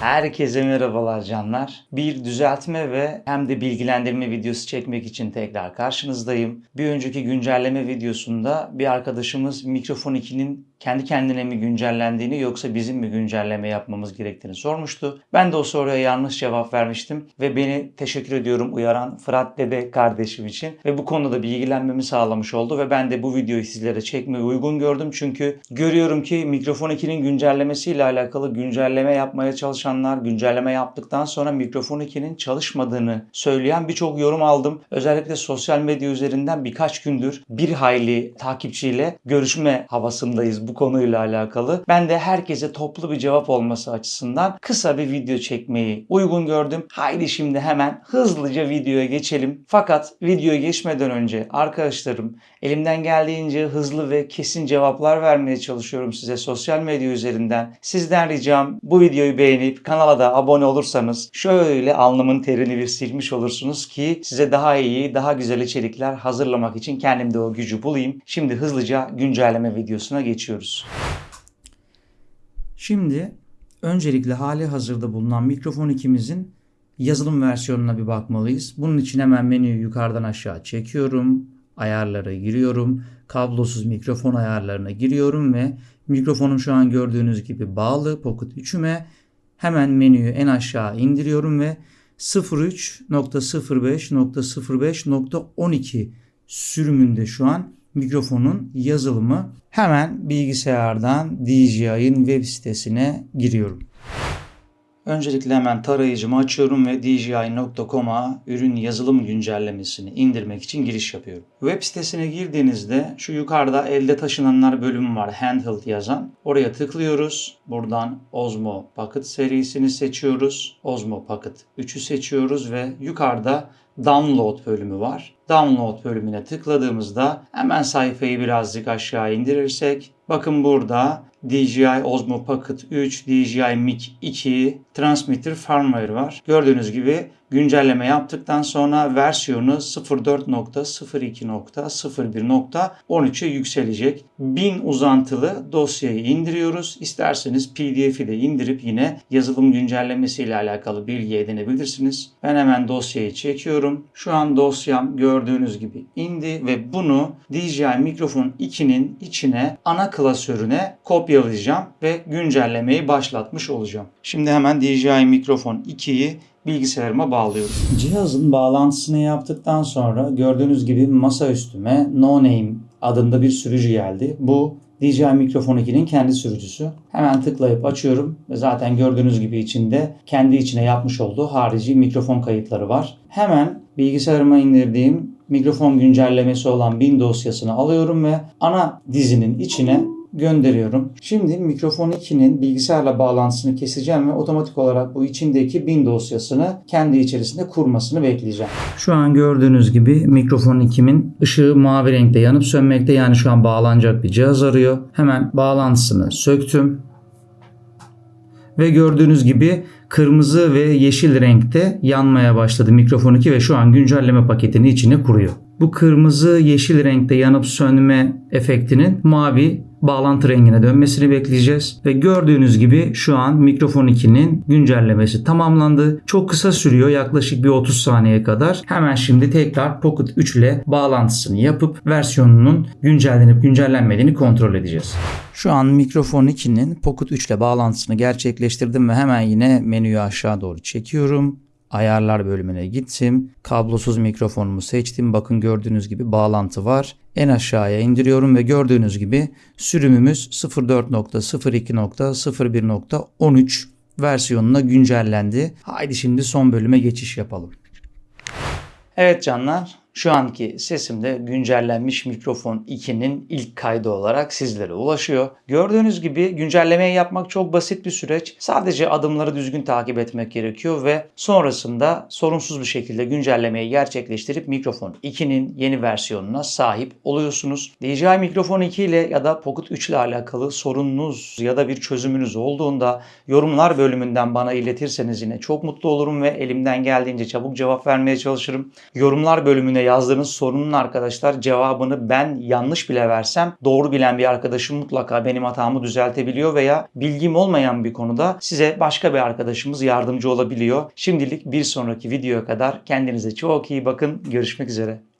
Herkese merhabalar canlar. Bir düzeltme ve hem de bilgilendirme videosu çekmek için tekrar karşınızdayım. Bir önceki güncelleme videosunda bir arkadaşımız mikrofon 2'nin kendi kendine mi güncellendiğini yoksa bizim mi güncelleme yapmamız gerektiğini sormuştu. Ben de o soruya yanlış cevap vermiştim ve beni teşekkür ediyorum uyaran Fırat Dede kardeşim için ve bu konuda bilgilenmemi sağlamış oldu ve ben de bu videoyu sizlere çekmeyi uygun gördüm çünkü görüyorum ki mikrofon 2'nin güncellemesiyle alakalı güncelleme yapmaya çalışanlar güncelleme yaptıktan sonra mikrofon 2'nin çalışmadığını söyleyen birçok yorum aldım. Özellikle sosyal medya üzerinden birkaç gündür bir hayli takipçiyle görüşme havasındayız bu konuyla alakalı. Ben de herkese toplu bir cevap olması açısından kısa bir video çekmeyi uygun gördüm. Haydi şimdi hemen hızlıca videoya geçelim. Fakat videoya geçmeden önce arkadaşlarım elimden geldiğince hızlı ve kesin cevaplar vermeye çalışıyorum size sosyal medya üzerinden. Sizden ricam bu videoyu beğenip kanala da abone olursanız şöyle alnımın terini bir silmiş olursunuz ki size daha iyi, daha güzel içerikler hazırlamak için kendimde o gücü bulayım. Şimdi hızlıca güncelleme videosuna geçiyoruz. Şimdi öncelikle hali hazırda bulunan mikrofon ikimizin yazılım versiyonuna bir bakmalıyız. Bunun için hemen menüyü yukarıdan aşağı çekiyorum. Ayarlara giriyorum. Kablosuz mikrofon ayarlarına giriyorum ve mikrofonum şu an gördüğünüz gibi bağlı Pocket 3'üme. Hemen menüyü en aşağı indiriyorum ve 03.05.05.12 sürümünde şu an mikrofonun yazılımı. Hemen bilgisayardan DJI'ın web sitesine giriyorum. Öncelikle hemen tarayıcımı açıyorum ve DJI.com'a ürün yazılım güncellemesini indirmek için giriş yapıyorum. Web sitesine girdiğinizde şu yukarıda elde taşınanlar bölümü var handheld yazan. Oraya tıklıyoruz. Buradan Osmo Pocket serisini seçiyoruz. Osmo Pocket 3'ü seçiyoruz ve yukarıda Download bölümü var. Download bölümüne tıkladığımızda hemen sayfayı birazcık aşağı indirirsek bakın burada DJI Osmo Pocket 3, DJI Mic 2 Transmitter Firmware var. Gördüğünüz gibi güncelleme yaptıktan sonra versiyonu 04.02.01.13'e yükselecek. 1000 uzantılı dosyayı indiriyoruz. İsterseniz PDF'i de indirip yine yazılım güncellemesi ile alakalı bilgi edinebilirsiniz. Ben hemen dosyayı çekiyorum. Şu an dosyam gördüğünüz gibi indi ve bunu DJI Mikrofon 2'nin içine ana klasörüne kopyalayacağım ve güncellemeyi başlatmış olacağım. Şimdi hemen DJI Mikrofon 2'yi bilgisayarıma bağlıyorum. Cihazın bağlantısını yaptıktan sonra gördüğünüz gibi masa üstüme No Name adında bir sürücü geldi. Bu DJI Mikrofon 2'nin kendi sürücüsü. Hemen tıklayıp açıyorum ve zaten gördüğünüz gibi içinde kendi içine yapmış olduğu harici mikrofon kayıtları var. Hemen bilgisayarıma indirdiğim mikrofon güncellemesi olan bin dosyasını alıyorum ve ana dizinin içine gönderiyorum. Şimdi mikrofon 2'nin bilgisayarla bağlantısını keseceğim ve otomatik olarak bu içindeki bin dosyasını kendi içerisinde kurmasını bekleyeceğim. Şu an gördüğünüz gibi mikrofon 2'min ışığı mavi renkte yanıp sönmekte yani şu an bağlanacak bir cihaz arıyor. Hemen bağlantısını söktüm. Ve gördüğünüz gibi kırmızı ve yeşil renkte yanmaya başladı mikrofon 2 ve şu an güncelleme paketini içine kuruyor. Bu kırmızı yeşil renkte yanıp sönme efektinin mavi bağlantı rengine dönmesini bekleyeceğiz. Ve gördüğünüz gibi şu an mikrofon 2'nin güncellemesi tamamlandı. Çok kısa sürüyor yaklaşık bir 30 saniye kadar. Hemen şimdi tekrar Pocket 3 ile bağlantısını yapıp versiyonunun güncellenip güncellenmediğini kontrol edeceğiz. Şu an mikrofon 2'nin Pocket 3 ile bağlantısını gerçekleştirdim ve hemen yine menüyü aşağı doğru çekiyorum ayarlar bölümüne gittim. Kablosuz mikrofonumu seçtim. Bakın gördüğünüz gibi bağlantı var. En aşağıya indiriyorum ve gördüğünüz gibi sürümümüz 04.02.01.13 versiyonuna güncellendi. Haydi şimdi son bölüme geçiş yapalım. Evet canlar Şu anki sesim de güncellenmiş mikrofon 2'nin ilk kaydı olarak sizlere ulaşıyor. Gördüğünüz gibi güncellemeyi yapmak çok basit bir süreç. Sadece adımları düzgün takip etmek gerekiyor ve sonrasında sorunsuz bir şekilde güncellemeyi gerçekleştirip mikrofon 2'nin yeni versiyonuna sahip oluyorsunuz. DJI Mikrofon 2 ile ya da Pocket 3 ile alakalı sorununuz ya da bir çözümünüz olduğunda yorumlar bölümünden bana iletirseniz yine çok mutlu olurum ve elimden geldiğince çabuk cevap vermeye çalışırım. Yorumlar bölümüne yazdığınız sorunun arkadaşlar cevabını ben yanlış bile versem doğru bilen bir arkadaşım mutlaka benim hatamı düzeltebiliyor veya bilgim olmayan bir konuda size başka bir arkadaşımız yardımcı olabiliyor. Şimdilik bir sonraki videoya kadar kendinize çok iyi bakın. Görüşmek üzere.